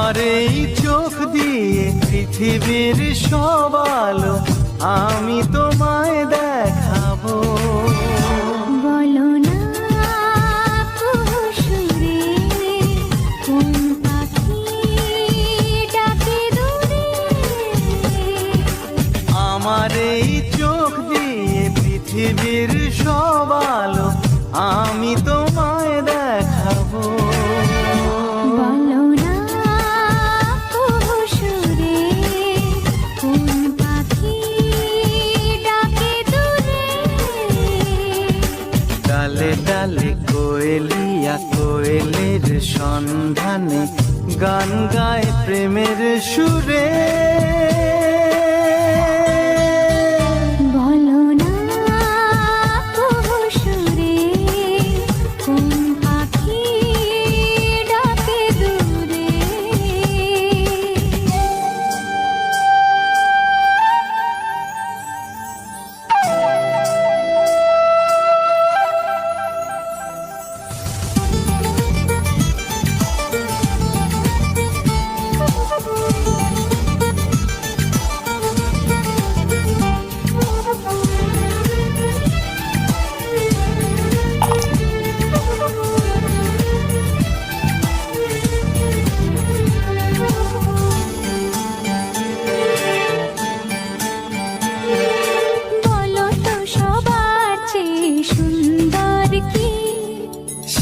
আমার এই চোখ দিয়ে পৃথিবীর সব আলো আমি তোমায় দেখাবো। বলো না কুহুসুরে কোন পাখি ডাকে আমার এই চোখ দিয়ে পৃথিবীর সব আলো আমি কোয়েলের সন্ধানে গান গায় প্রেমের সুরে।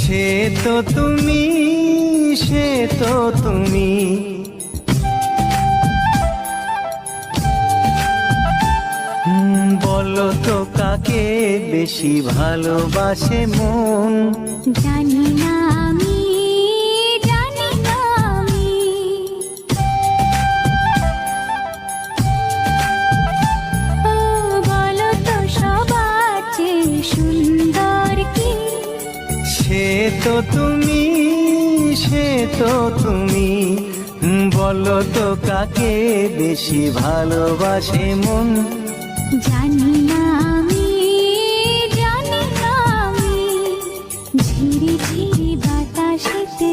সে তো তুমি, সে তো তুমি। বলো তো কাকে বেশি ভালোবাসে মন? জানি না আমি, জানি না আমি। বলো তো সবার চেয়ে সে তো তুমি, সে তো তুমি। বলো তো কাকে বেশি ভালোবাসে মন? জানি না আমি, জানি না আমি। ঝিরি ঝিরি বাতাসেতে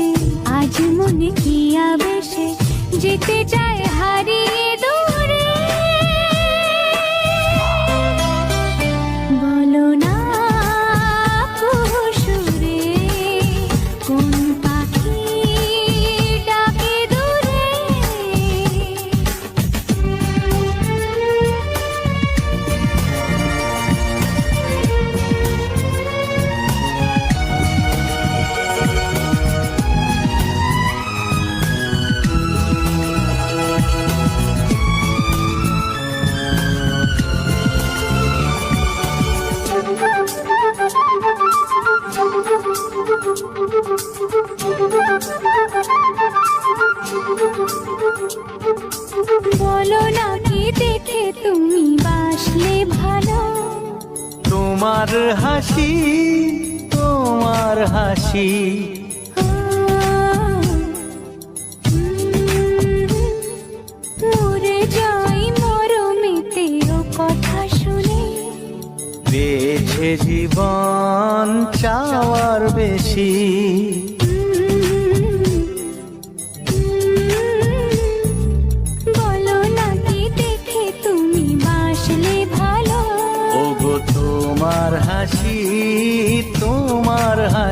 আজ মনে কি আবেশে? যেতে চায় হারিয়ে বলো না কি দেখে তুমি বাসলে ভালো? তোমার হাসি তোমার হাসি। মরে যাই মরমেতে ও কথা শুনে। পেয়েছে জীবন চাওয়ার বেশি।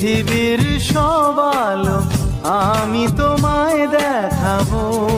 পৃথিবীর সব আমি তোমায় দেখাবো।